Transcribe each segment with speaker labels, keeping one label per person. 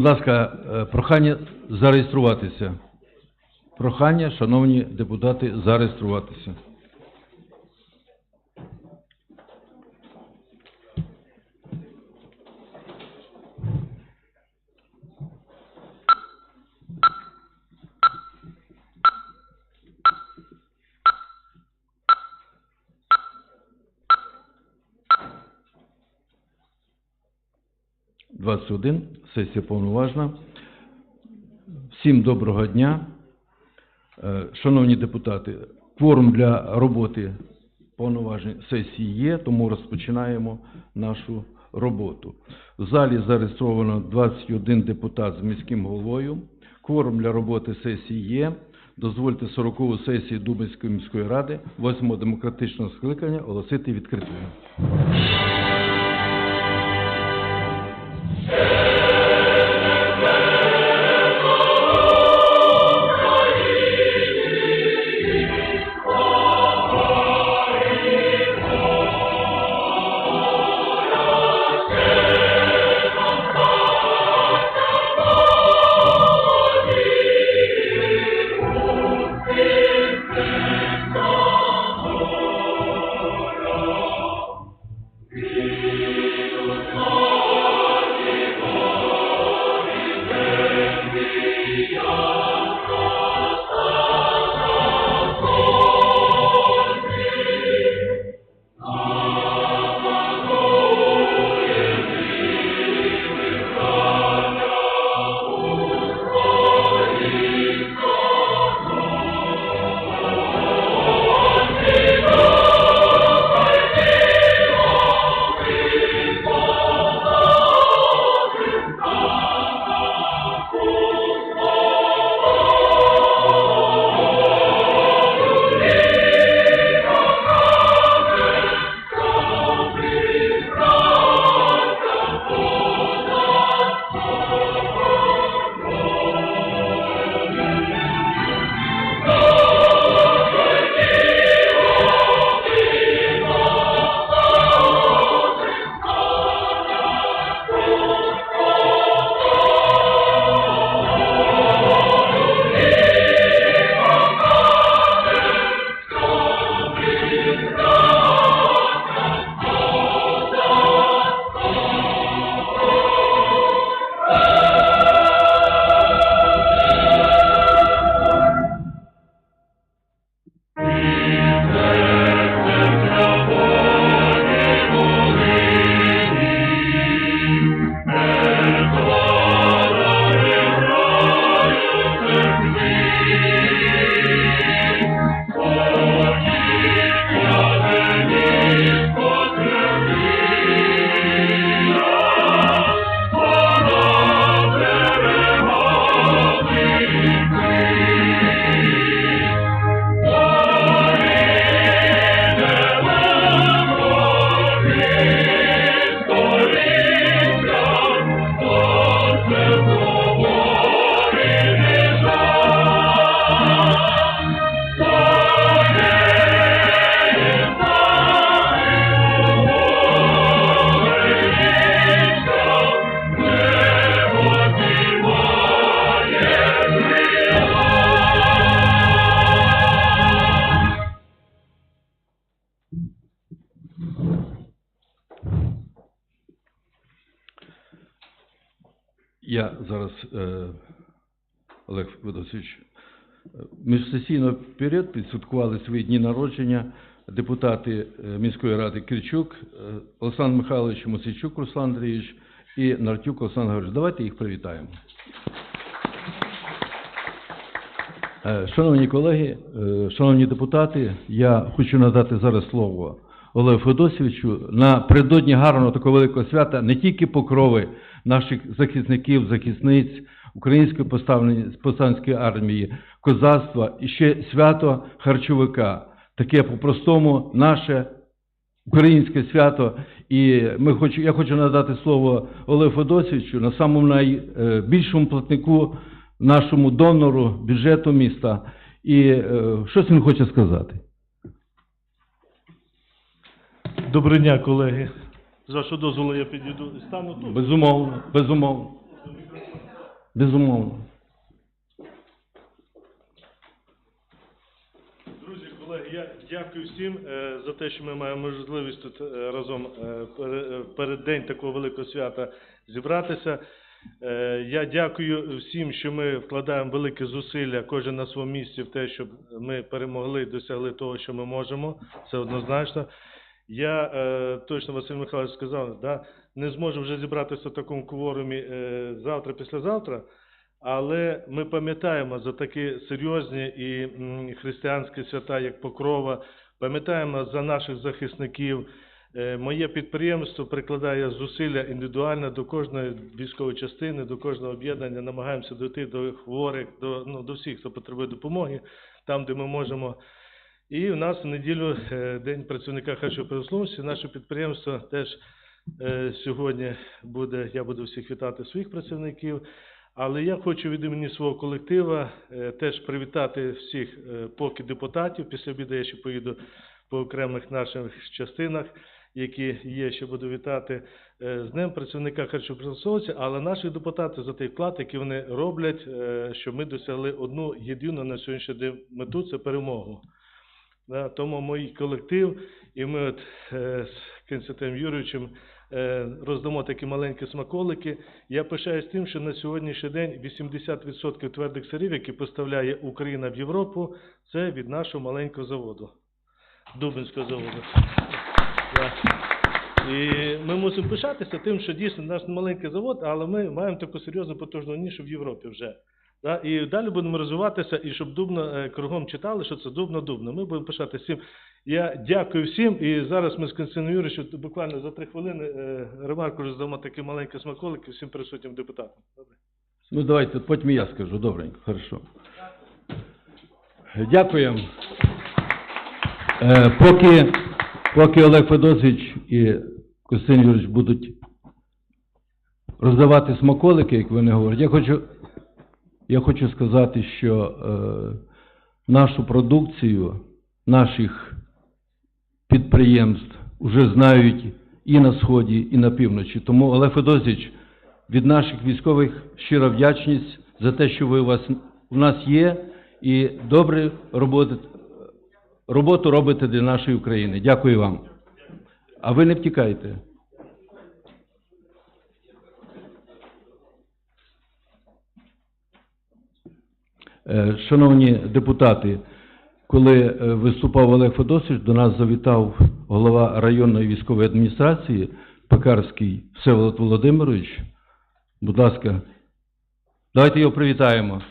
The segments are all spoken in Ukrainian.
Speaker 1: Будь ласка, е, прохання зареєструватися. Прохання, шановні депутати, зареєструватися. Двадцять один. Сесія повноважна. Всім доброго дня. Е, Шановні депутати, кворум для роботи повноважень сесії є, тому розпочинаємо нашу роботу. В залі зареєстровано 21 депутат з міським головою. Кворум для роботи сесії є. Дозвольте 40-ту сесію Дубинської міської ради 8-го демократичного скликання оголосити відкритою. Я зараз, е, Олег Федосович, е, міжсесійно період підсвяткували свої дні народження депутати е, міської ради Кирчук, Олександр Михайлович Мосійчук Руслан Андрійович і Нартюк Олександр Григорович. Давайте їх привітаємо. Шановні колеги, шановні депутати, я хочу надати зараз слово Олегу Федосовичу напередодні гарного такого великого свята не тільки покрови наших захисників, захисниць Української повстанської армії, козацтва і ще свято харчовика, таке по-простому наше українське свято. І ми хочу, я хочу надати слово Олегу Федосовичу на самому найбільшому платнику, нашому донору бюджету міста. І е, щось він хоче сказати.
Speaker 2: Доброго дня, колеги. З вашого дозволу я підійду і стану тут.
Speaker 1: Безумовно, безумовно. Безумовно.
Speaker 2: Друзі, колеги, я дякую всім е, за те, що ми маємо можливість тут е, разом е, е, перед день такого великого свята зібратися. Е, Я дякую всім, що ми вкладаємо велике зусилля, кожен на своєму місці, в те, щоб ми перемогли і досягли того, що ми можемо. Це однозначно. Я е, точно Василь Михайлович сказав, да, не зможу вже зібратися в такому кворумі е, завтра, післязавтра. Але ми пам'ятаємо за такі серйозні і м, християнські свята, як Покрова, пам'ятаємо за наших захисників. Е, Моє підприємство прикладає зусилля індивідуально до кожної військової частини, до кожного об'єднання, намагаємося дойти до хворих, до, ну, до всіх, хто потребує допомоги, там, де ми можемо. І у нас в неділю е, День працівника харчової промисловості. Наше підприємство теж е, сьогодні буде, я буду всіх вітати своїх працівників. Але я хочу від імені свого колектива е, теж привітати всіх поки депутатів. Після обіду я ще поїду по окремих наших частинах, які є, ще буду вітати з ним працівника харчопромисловості, але наші депутати за той вклад, який вони роблять, щоб ми досягли одну єдину на сьогоднішній день мету це перемогу. Да, тому мій колектив, і ми от е, з Кінцятем Юрійовичем е, роздамо такі маленькі смаколики. Я пишаюсь тим, що на сьогоднішній день 80% твердих сирів, які поставляє Україна в Європу, це від нашого маленького заводу, Дубинського заводу. І ми мусимо пишатися тим, що дійсно наш маленький завод, але ми маємо таку серйозну потужну нішу в Європі вже. Да? І далі будемо розвиватися, і щоб дубно е, кругом читали, що це дубно-дубно. Ми будемо пишатися цим. Я дякую всім. І зараз ми з Константином Юрійовичем буквально за три хвилини е, ремарку роздамо такі маленькі смаколики всім присутнім депутатам. Добре.
Speaker 1: Ну давайте, потім я скажу. Добренько, хорошо. Дякуємо. Е, поки, поки Олег Федосович і Костянтин Юрійович будуть роздавати смаколики, як вони говорять, я хочу, я хочу сказати, що е, нашу продукцію наших підприємств вже знають і на Сході, і на півночі. Тому, Олег Федосович, від наших військових щира вдячність за те, що ви у вас у нас є, і добре роботи, роботу робите для нашої України. Дякую вам. А ви не втікайте. Е, Шановні депутати, коли е, виступав Олег Федосович, до нас завітав голова районної військової адміністрації Пекарський Всеволод Володимирович. Будь ласка, давайте його привітаємо.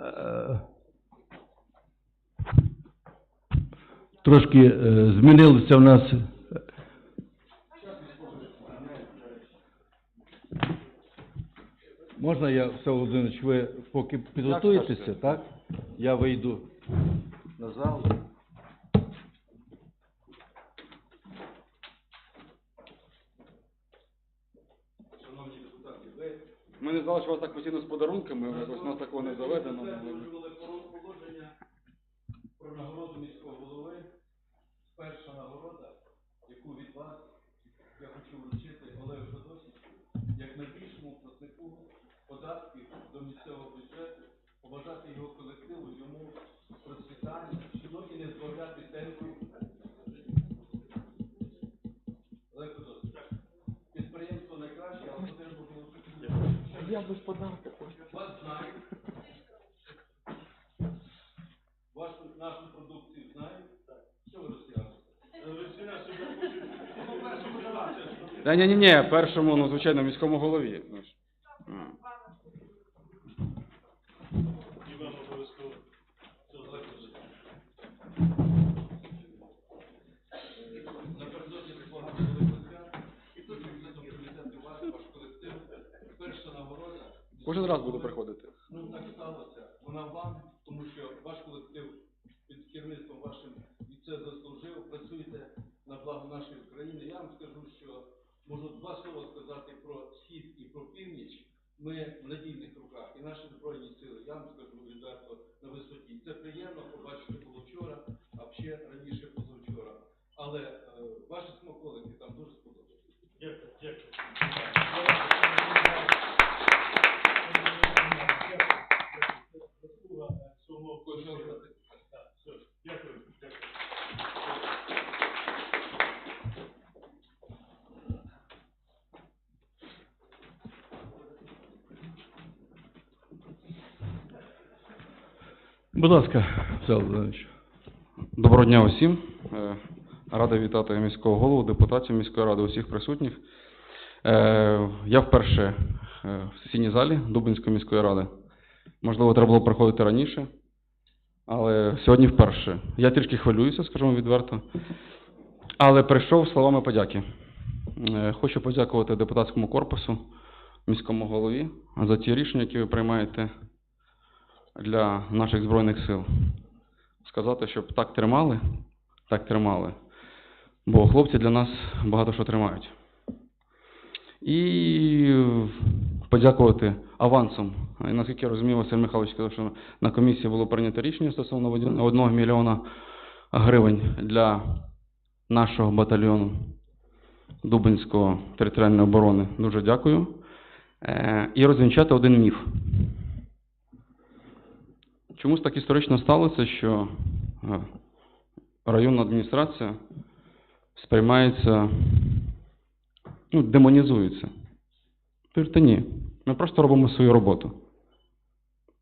Speaker 1: Е, Трошки е, змінилося в нас. Можна я, все, Володимирович, ви поки підготуєтеся, так? Я вийду на зал.
Speaker 3: Ми не знали, що вас так постійно з подарунками, якось у нас такого не заведено.
Speaker 4: Затверджували положення про нагороду міського голови. Перша нагорода, яку від вас я хочу вручити Олегу Федосовичу, як найбільшому платнику податків до місцевого бюджету, побажати його колективу, йому процвітання, щоб і не збавляти темпу. Олег Федосович, підприємство найкраще, але потрібно було
Speaker 3: Я без подарка хочу.
Speaker 4: вас знають, вашу нашу продукцію знають. Що ви розтягуєте?
Speaker 3: Та ні, ні, ні, першому, ну, звичайно, міському голові.
Speaker 2: Вам
Speaker 4: скажу, що можу два слова сказати про схід і про північ. Ми
Speaker 1: Будь ласка, Всеволод Володимирович.
Speaker 3: Доброго дня усім. Е, Радий вітати міського голову, депутатів міської ради, усіх присутніх. Е, Я вперше е, в сесійній залі Дубинської міської ради. Можливо, треба було приходити раніше, але сьогодні вперше. Я трішки хвилююся, скажімо відверто. Але прийшов словами подяки. Хочу подякувати депутатському корпусу, міському голові за ті рішення, які ви приймаєте для наших Збройних сил сказати, щоб так тримали, так тримали. Бо хлопці для нас багато що тримають. І подякувати авансом. І, Наскільки я розумію, Василь Михайлович сказав, що на комісії було прийнято рішення стосовно 1 мільйона гривень для нашого батальйону Дубинського територіальної оборони. Дуже дякую. Е, І розвінчати один міф. Чомусь так історично сталося, що е, районна адміністрація сприймається, ну, демонізується. Повірте, ні. Ми просто робимо свою роботу.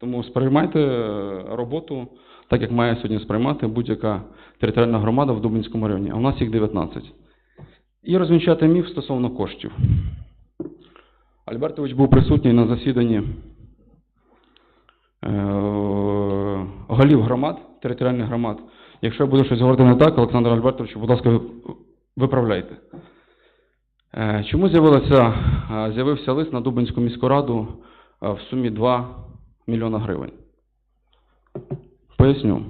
Speaker 3: Тому сприймайте е, роботу так, як має сьогодні сприймати будь-яка територіальна громада в Дубинському районі, а у нас їх 19. І розвінчати міф стосовно коштів. Альбертович був присутній на засіданні голів громад, територіальних громад. Якщо я буду щось говорити не так, Олександр Альбертович, будь ласка, виправляйте. Е, Чому е, з'явився лист на Дубинську міську раду е, в сумі 2 мільйона гривень? Поясню.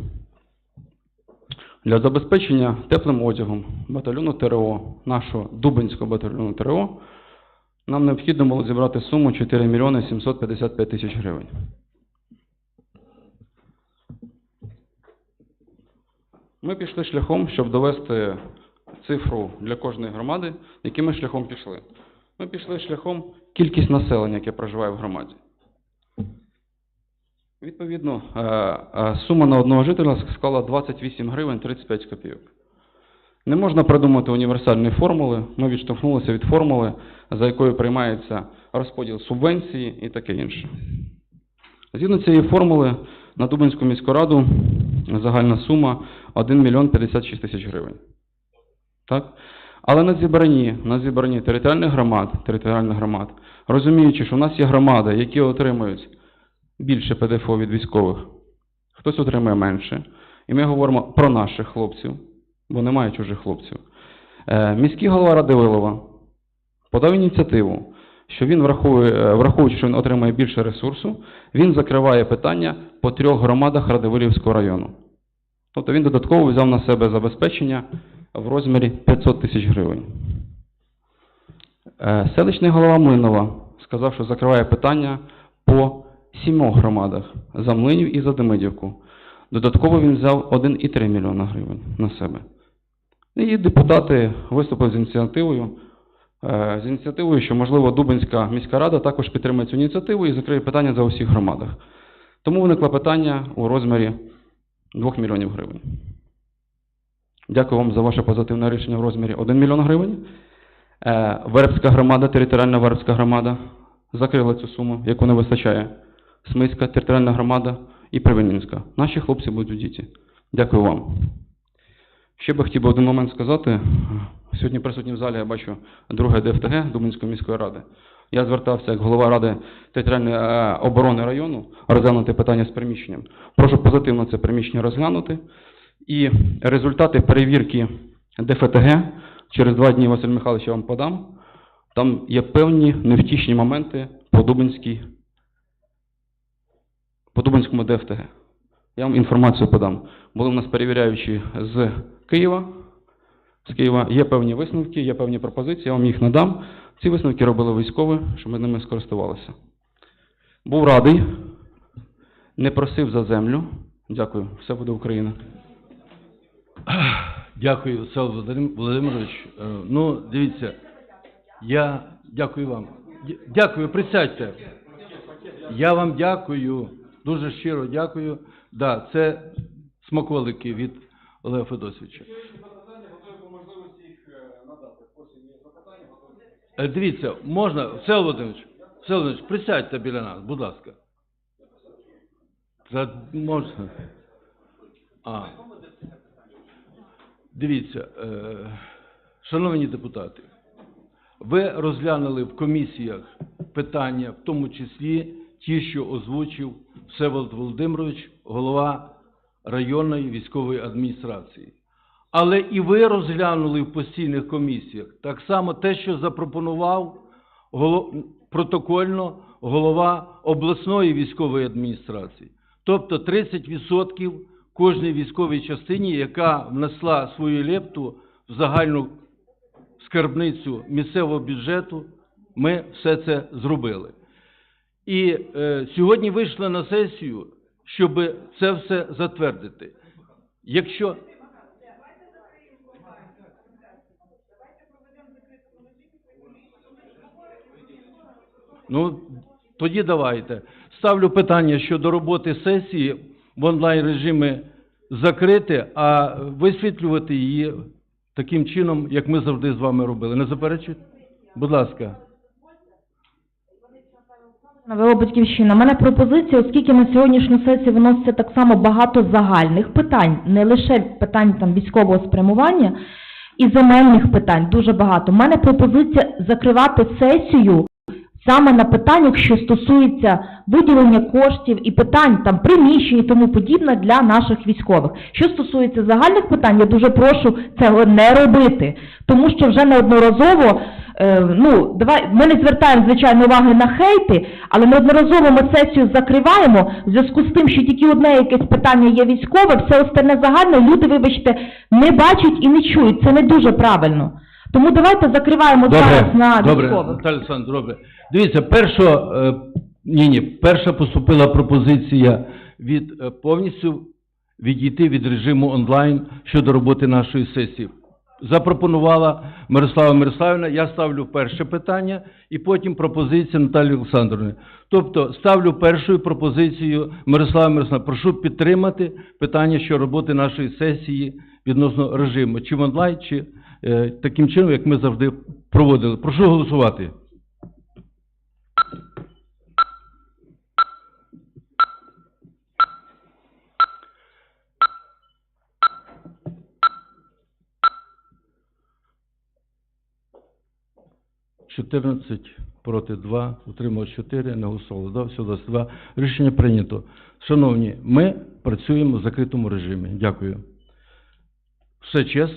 Speaker 3: Для забезпечення теплим одягом батальйону ТРО, нашого Дубинського батальйону ТРО, нам необхідно було зібрати суму 4 мільйони 755 тисяч гривень. Ми пішли шляхом, щоб довести цифру для кожної громади, яким ми шляхом пішли. Ми пішли шляхом кількість населення, яке проживає в громаді. Відповідно, е, е, сума на одного жителя склала 28 гривень 35 копійок. Не можна придумати універсальної формули. Ми відштовхнулися від формули, за якою приймається розподіл субвенції і таке інше. Згідно цієї формули, на Дубинську міську раду загальна сума 1 мільйон 56 тисяч гривень. Так? Але на зібранні, на зібранні територіальних громад, територіальних громад, розуміючи, що в нас є громади, які отримують більше ПДФО від військових, хтось отримує менше. І ми говоримо про наших хлопців, бо немає чужих хлопців. Е, міський голова Радивилова подав ініціативу, що він враховує, е, враховуючи, що він отримує більше ресурсу, він закриває питання по трьох громадах Радивилівського району. Тобто він додатково взяв на себе забезпечення в розмірі 500 тисяч гривень. Е, Селищний голова Млинова сказав, що закриває питання по сімох громадах за Млинів і за Демидівку. Додатково він взяв 1,3 мільйона гривень на себе. І депутати виступили з ініціативою, з ініціативою, що, можливо, Дубинська міська рада також підтримає цю ініціативу і закриє питання за усіх громадах. Тому виникло питання у розмірі 2 мільйонів гривень. Дякую вам за ваше позитивне рішення в розмірі 1 мільйон гривень. Е, Вербська громада, територіальна Вербська громада закрила цю суму, яку не вистачає. Смиська, територіальна громада і Привільненська. Наші хлопці будуть у діті. Дякую вам. Ще би хотів би один момент сказати. Сьогодні присутній в залі я бачу друге ДФТГ Дубинської міської ради. Я звертався як голова Ради територіальної е, оборони району розглянути питання з приміщенням. Прошу позитивно це приміщення розглянути. І результати перевірки ДФТГ через два дні Василь Михайлович я вам подам. Там є певні невтішні моменти по Дубинській по Дубинському ДФТГ. Я вам інформацію подам. Були в нас перевіряючі з Києва. З Києва є певні висновки, є певні пропозиції, я вам їх надам. Ці висновки робили військові, щоб ми ними скористувалися. Був радий, не просив за землю. Дякую. Все буде Україна.
Speaker 1: Дякую, Всеволод Володимирович. Е, Ну, дивіться, я дякую вам. Дякую, присядьте. Я вам дякую, дуже щиро дякую. Да, це смаколики від Олега Федосовича. Е, Дивіться, можна, Всеволод Володимирович, Всеволод Володимирович, присядьте біля нас, будь ласка. За, можна? А. Дивіться, е, шановні депутати, ви розглянули в комісіях питання, в тому числі ті, що озвучив Всеволод Володимирович, голова районної військової адміністрації. Але і ви розглянули в постійних комісіях так само те, що запропонував протокольно голова обласної військової адміністрації. Тобто 30% кожній військовій частині, яка внесла свою лепту в загальну скарбницю місцевого бюджету, ми все це зробили. І е, сьогодні вийшли на сесію, щоб це все затвердити. Якщо Ну, тоді давайте. Ставлю питання щодо роботи сесії в онлайн режимі закрити, а висвітлювати її таким чином, як ми завжди з вами робили. Не заперечуєте? Будь ласка.
Speaker 5: ВО «Батьківщина». У мене пропозиція, оскільки на сьогоднішню сесію виноситься так само багато загальних питань, не лише питань там військового спрямування і земельних питань, дуже багато. У мене пропозиція закривати сесію саме на питаннях, що стосуються виділення коштів і питань там приміщень і тому подібне для наших військових. Що стосується загальних питань, я дуже прошу цього не робити, тому що вже неодноразово ну, давай, ми не звертаємо, звичайно, уваги на хейти, але неодноразово ми сесію закриваємо в зв'язку з тим, що тільки одне якесь питання є військове, все остальне загальне, люди, вибачте, не бачать і не чують. Це не дуже правильно. Тому давайте закриваємо зараз на
Speaker 1: добре,
Speaker 5: військових.
Speaker 1: Добре. Дивіться, перша, е, ні, ні, перша поступила пропозиція від е, повністю відійти від режиму онлайн щодо роботи нашої сесії. Запропонувала Мирослава Мирославівна, я ставлю перше питання і потім пропозиція Наталії Олександровни. Тобто ставлю першою пропозицію Мирослава Мирославівна. Прошу підтримати питання щодо роботи нашої сесії відносно режиму, чи в онлайн, чи е, таким чином, як ми завжди проводили. Прошу голосувати. Чотирнадцять проти 2, утрималось 4, не голосували. Да, все, 22. Рішення прийнято. Шановні, ми працюємо в закритому режимі. Дякую. Все чесно.